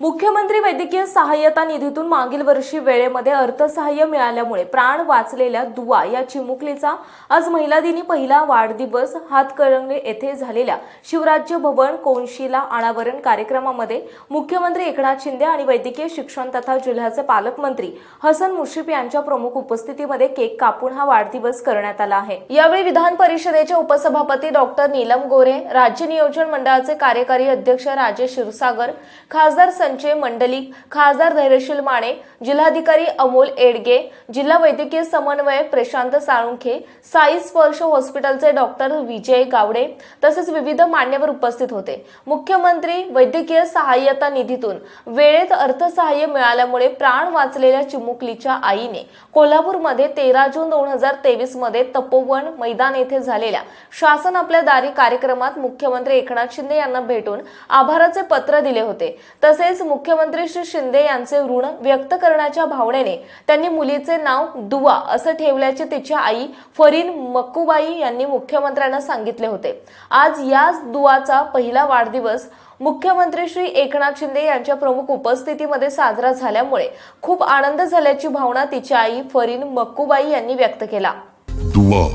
मुख्यमंत्री वैद्यकीय सहाय्यता निधीतून मागील वर्षी वेळेमध्ये अर्थसहाय्य मिळाल्यामुळे प्राण वाचलेल्या दुवा या चिमुकलीचा आज महिला दिनी पहिला वाढदिवस हातकणंगले येथे झालेल्या शिवराज्य भवन कोनशीला अनावरण कार्यक्रमामध्ये मुख्यमंत्री एकनाथ शिंदे आणि वैद्यकीय शिक्षण तथा जिल्ह्याचे पालकमंत्री हसन मुश्रीफ यांच्या प्रमुख उपस्थितीमध्ये केक कापून हा वाढदिवस करण्यात आला आहे. यावेळी विधान परिषदेचे उपसभापती डॉक्टर नीलम गोरे राज्य नियोजन मंडळाचे कार्यकारी अध्यक्ष राजेश क्षीरसागर खासदार संचय मंडलिक खासदार धैर्यशील माने जिल्हाधिकारी अमोल एडगे जिल्हा वैद्यकीय समन्वयक प्रशांत साळुंखे साई स्पर्श हॉस्पिटलचे डॉक्टर विजय गावडे तसेच विविध मान्यवर उपस्थित होते. मुख्यमंत्री वैद्यकीय सहाय्यता निधीतून वेळेत अर्थसहाय्य मिळाल्यामुळे प्राण वाचलेल्या चिमुकलीच्या आईने कोल्हापूरमध्ये तेरा जून दोन हजार तेवीसमध्ये तपोवन मैदान येथे झालेल्या शासन आपल्या दारी कार्यक्रमात मुख्यमंत्री एकनाथ शिंदे यांना भेटून आभाराचे पत्र दिले होते. तसेच मुख्यमंत्री श्री शिंदे यांचे ऋण व्यक्त करण्याच्या भावनेने त्यांनी मुलीचे नाव दुवा असं ठेवल्याचे तिच्या आई फरीन मक्कुबाई यांनी मुख्यमंत्र्यांना सांगितले होते. आज याच दुवाचा पहिला वाढदिवस मुख्यमंत्री श्री एकनाथ शिंदे यांच्या प्रमुख उपस्थितीमध्ये साजरा झाल्यामुळे खूप आनंद झाल्याची भावना तिची आई फरीन मक्कुबाई यांनी व्यक्त केला. दुवा.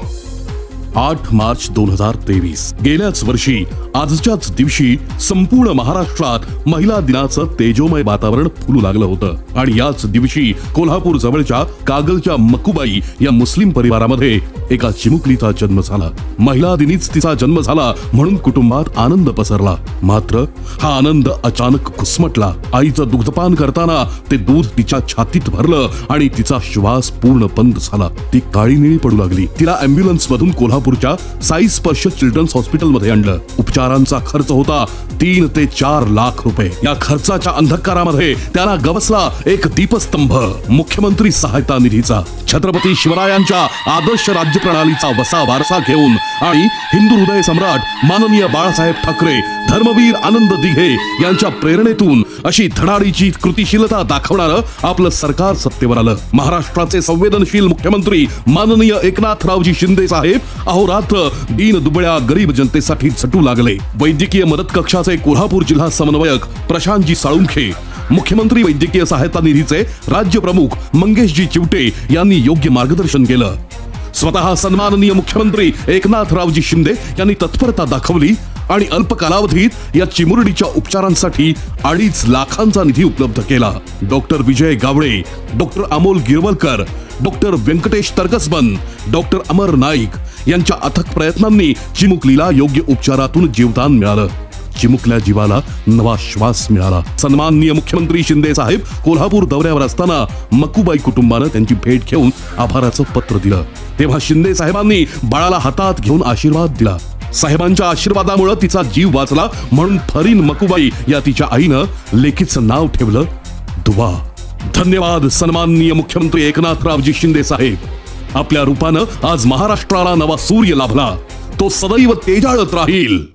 आठ मार्च दोन हजार तेवीस. गेल्याच वर्षी आजच्याच दिवशी संपूर्ण महाराष्ट्रात महिला दिनाचं तेजोमय वातावरण फुलू लागलं होतं. आणि याच दिवशी कोल्हापूर जवळच्या कागलच्या मकुबाई या मुस्लिम परिवारामध्ये एका चिमुकलीचा जन्म झाला. महिला दिनीच तिचा जन्म झाला म्हणून कुटुंबात आनंद पसरला. मात्र हा आनंद अचानक घुसमटला. आईचं दुग्धपान करताना ते दूध तिच्या छातीत भरलं आणि तिचा श्वास पूर्ण बंद झाला. ती काळी निळी पडू लागली. तिला अँब्युलन्स मधून कोल्हापूरच्या साई स्पर्श चिल्ड्रन्स हॉस्पिटलमध्ये आणलं. उपचारांचा खर्च होता तीन ते चार लाख रुपये. या खर्चाच्या अंधकारामध्ये त्याला गवसला एक दीपस्तंभ. मुख्यमंत्री सहायता निधीचा. छत्रपती शिवरायांच्या आदर्श राज्य राज्यप्रणालीचा वसा वारसा घेऊन आणि हिंदू हृदय सम्राट माननीय बाळासाहेब ठाकरे धर्मवीर आनंद दिघे यांच्या प्रेरणेतून अशी धडाडीची कृतिशीलता दाखवणारं आपलं सरकार सत्तेवर आलं. महाराष्ट्राचे संवेदनशील मुख्यमंत्री माननीय एकनाथरावजी शिंदे साहेब अहोरात्र दीन दुबळ्या गरीब जनतेसाठी झटू लागले. वैद्यकीय मदत कक्षाचे कोल्हापूर जिल्हा समन्वयक प्रशांतजी साळुंखे मुख्यमंत्री वैद्यकीय सहायता निधीचे राज्य प्रमुख मंगेशजी चिवटे यांनी योग्य मार्गदर्शन केलं. स्वतः सन्माननीय मुख्यमंत्री एकनाथरावजी शिंदे यांनी तत्परता दाखवली आणि अल्प कालावधीत या चिमुरडीच्या उपचारांसाठी अडीच लाखांचा निधी उपलब्ध केला. Doctor Vijay Gawade doctor Amol Girwalkar doctor Venkatesh Tarkasban doctor Amar Naik यांच्या अथक प्रयत्नांनी चिमुकलीला योग्य उपचारातून जीवदान मिळालं. चिमुकल्या जीवाला नवा श्वास मिळाला. सन्माननीय मुख्यमंत्री शिंदे साहेब कोल्हापूर दौऱ्यावर असताना मकुबाई कुटुंबानं त्यांची भेट घेऊन आभाराचं पत्र दिलं. तेव्हा शिंदे साहेबांनी बाळाला हातात घेऊन आशीर्वाद दिला. साहेबांच्या आशीर्वादामुळे तिचा जीव वाचला म्हणून फरीन मकुबाई या तिच्या आईनं लेखीचं नाव ठेवलं. दुवा. धन्यवाद सन्माननीय मुख्यमंत्री एकनाथरावजी शिंदे साहेब. आपल्या रूपानं आज महाराष्ट्राला नवा सूर्य लाभला. तो सदैव तेजाळत राहील.